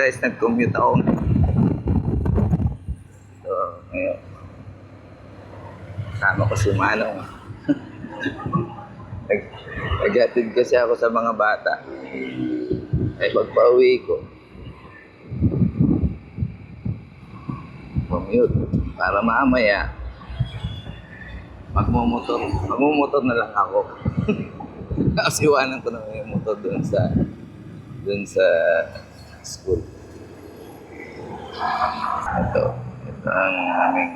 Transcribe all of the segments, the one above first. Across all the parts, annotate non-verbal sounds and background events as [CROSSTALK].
guys, nag-commute ako. So, ngayon. Kasama ko si Manong. [LAUGHS] Nag Nag-atid kasi ako sa mga bata. Ay pagpa-uwi ko. Commute. Para mamaya, magmumotor. Magmumotor na lang ako. [LAUGHS] Kasi iwanan ko na yung motor doon sa doon sa school. Ito. Ito ang aming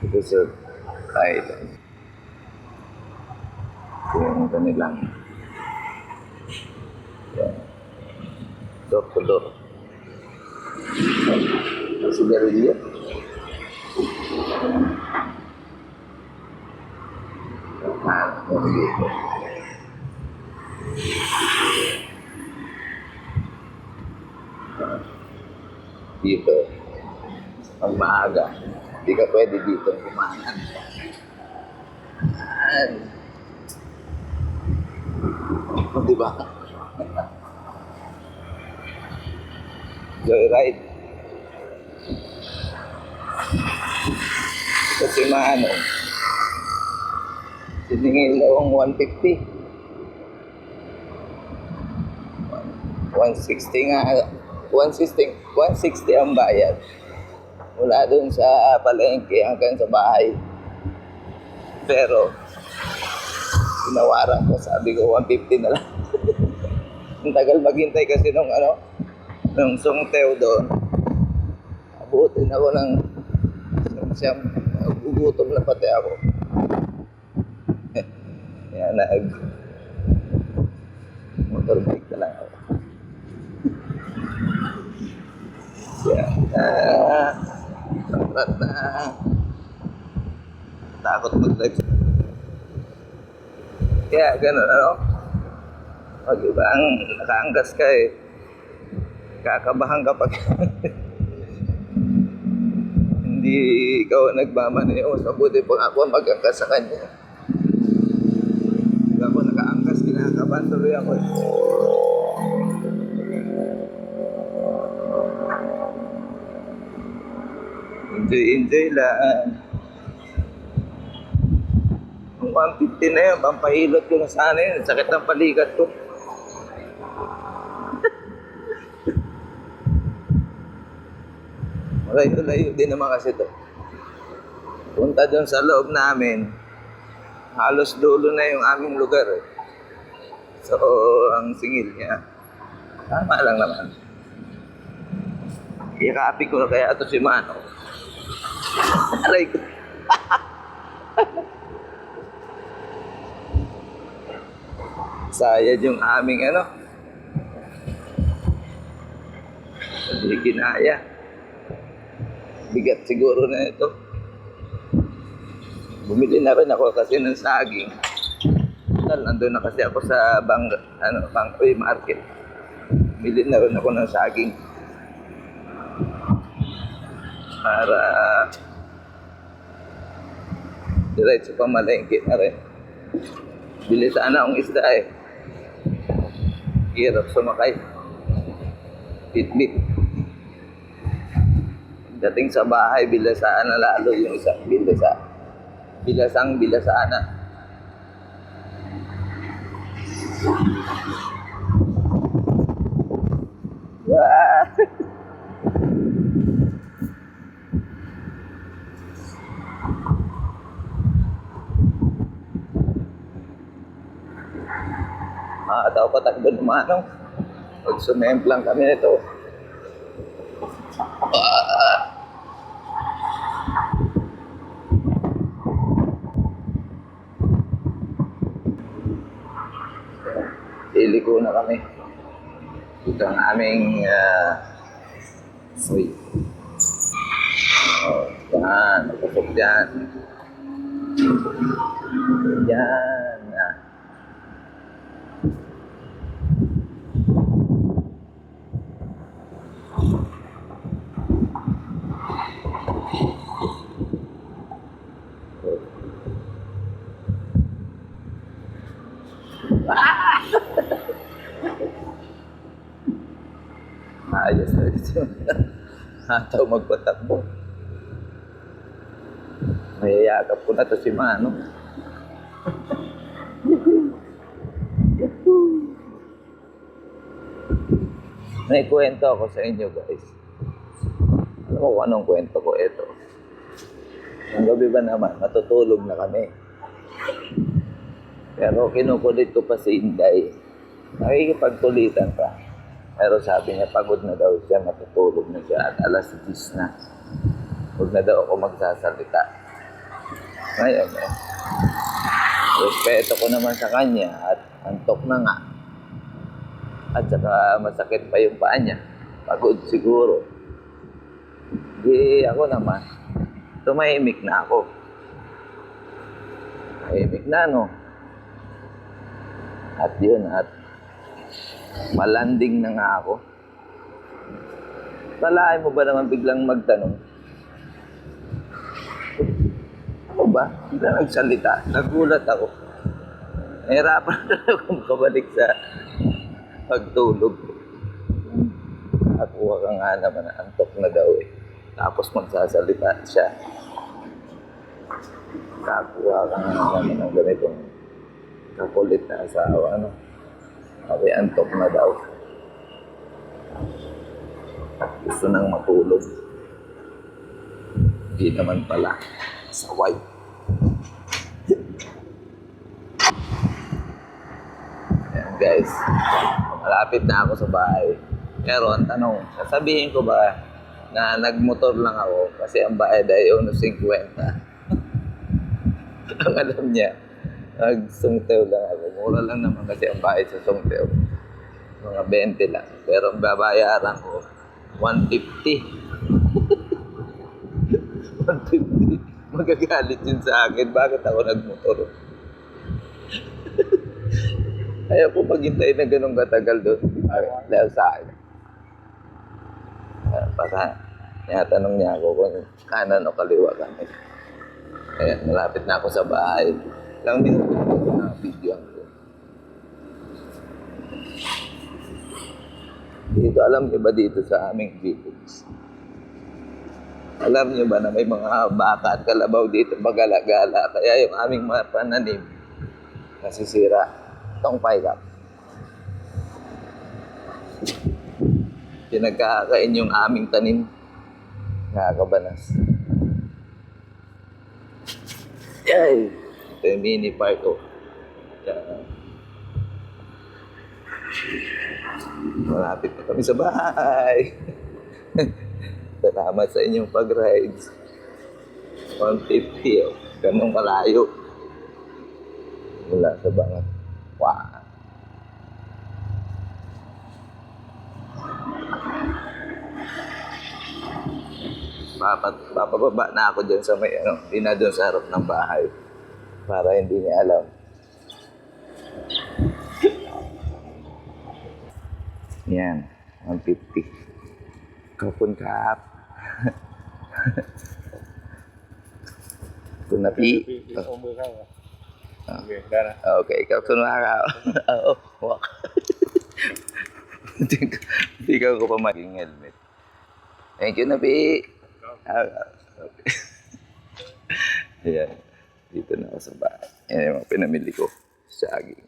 ito sa island. Ito yung kanilang yan. Dito. Ang maaga. Hindi ka pwede dito kumanan. Yan. Oh, [LAUGHS] di ba? Joyride. Kasi maano, siningil lang 150. 160 nga, 160, 160 ang bayad. Mula doon sa palengke hanggang sa bahay. Pero, Tinawaran ko, sabi ko 150 na lang. [LAUGHS] Ang tagal maghintay kasi nung ano, nung sungtew doon. Abutin ako ng siyam, gugutom na pati ako. [LAUGHS] Yan, nag motorbike na lang ako. Yan, ah, samrat na. Takot mag-drive kaya ganun, ano? Pag iba ang nakaangkas ka eh, kakabahan ka pag hindi ikaw nagmamaneo. Mabuti pa nga ako magangkas sa kanya. Pag ako nakaangkas, kinakabahan tuloy ako. eh. Enjoy lang. Yung 150 na yun, pampahilot ko na sana yun. Sakit ng palikat ko. [LAUGHS] Malayo-layo din naman kasi to. Punta doon sa loob namin, halos dulo na yung aming lugar eh. So, ang singil niya, tama lang naman. Ikapi ko na kaya ito si Mano. Aray ko. Sayad yung aming ano. Hindi kinaya. Bigat siguro na ito. Bumili na rin ako kasi ng saging. Tal, nandun na kasi ako sa bang, ano, Bangkoy Market. Bili na rin ako ng saging. Para diretso pa malengke na rin. Bili sana akong isda eh. Hirap sumakay. Bitbit. Dating sa bahay, bilasaan na lalo yung isang bilasa. Bilasang bilasaan na. Ah, daw pa takbo ng manong. Pag sumemplang kami nito. Ah. Iliko na kami. Ito ang aming uh, uy. Oh, yan, napusok dyan. Yan. Ayos na ito. Hataw magpatakbo. Mayayakap ko na to si Mano. May kwento ako sa inyo guys. Alam mo kung anong kwento ko ito? Ang gabi ba naman, matutulog na kami. Pero kinukulit ko pa si Inday. Nakikipagkulitan pa. Pero sabi niya, pagod na daw siya, matutulog na siya at alas 10 na. Huwag na daw ako magsasalita. Ngayon eh, respeto ko naman sa kanya at antok na nga. At saka masakit pa yung paa niya. Pagod siguro. Di ako naman, tumahimik na ako. Tahimik na no. At yun, at malanding na nga ako. Kalahin mo ba naman biglang magtanong? Ano ba? Bigla nagsalita. Nagulat ako. Nahirapan [LAUGHS] na akong kabalik sa pagtulog. Nakuha ka nga naman, antok na daw eh. Tapos magsasalita siya. Kakuha ka nga naman ng ganitong kakulit na asawa, ano? Sabi, antok na daw. Gusto nang matulog. Hindi naman pala. Saway. Ayan guys. Malapit na ako sa bahay. Pero ang tanong, sasabihin ko ba na nagmotor lang ako kasi ang bayad ay 1.50. ang alam niya, nagsungtew lang ako. Mura lang naman kasi ang bayad sa sungtew. Mga 20 lang. Pero ang babayaran ko, 150. 150. [LAUGHS] Magagalit yun sa akin. Bakit ako nagmotor? [LAUGHS] Ayaw ko maghintay na ganun katagal doon. Dahil sa akin. Uh, baka tinatanong niya ako kung kanan o kaliwa kami. Ayan, malapit na ako sa bahay. Lang minuto na video ko. Dito, alam niyo ba dito sa aming village? Alam niyo ba na may mga baka at kalabaw dito magala-gala? Kaya yung aming mga pananim nasisira. Itong paikap. Pinagkakain yung aming tanim. Nakakabanas. Yay! Ito mini park ko. Yan. Malapit na kami sa bahay. [LAUGHS] Salamat sa inyong pag-rides. 150 oh. Ganong kalayo. Mula sa bangat. Wow. Papat, papababa na ako dyan sa may ano, di na sa harap ng bahay para hindi niya alam. Yan, 150. Kapun kap. Tunapi. Tunapi. Ah. Okay, dara. Okay, kapun makaw. [LAUGHS] Oo, walk. Hindi ka ko pa maging helmet. Thank you, Napi. Ah, ah, okay. [LAUGHS] Ayan. Dito na ako sa bahay. Yan yung mga pinamili ko. Saging.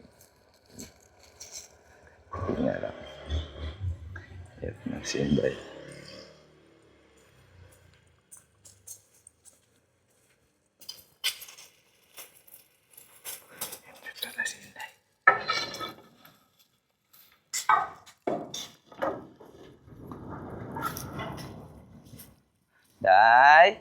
Tingnan lang. Yan, nagsimbay. Ito na si Inday. Day?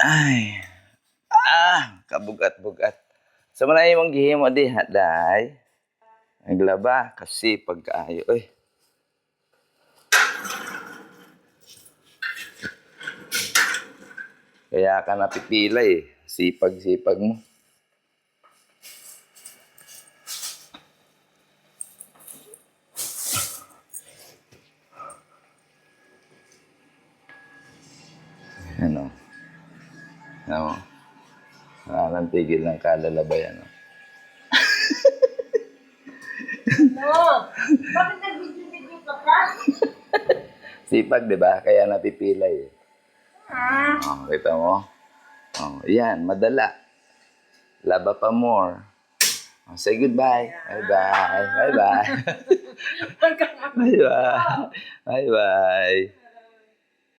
Ay. Ah, kabugat-bugat. Sa so, manay mong gihimo di, ha, day? Naglaba, kasi pagkaayo. Uy. Kaya ka napipila eh. Sipag-sipag mo. Wala nang tigil ng kalalabayan. No? No. Bakit nag-video-video ka pa? Sipag, di ba? Kaya napipilay. Eh. Ah. Oh, kita mo? Oh, yan, madala. Laba pa more. Oh, say goodbye. Bye-bye. Bye-bye. Bye-bye. Bye-bye.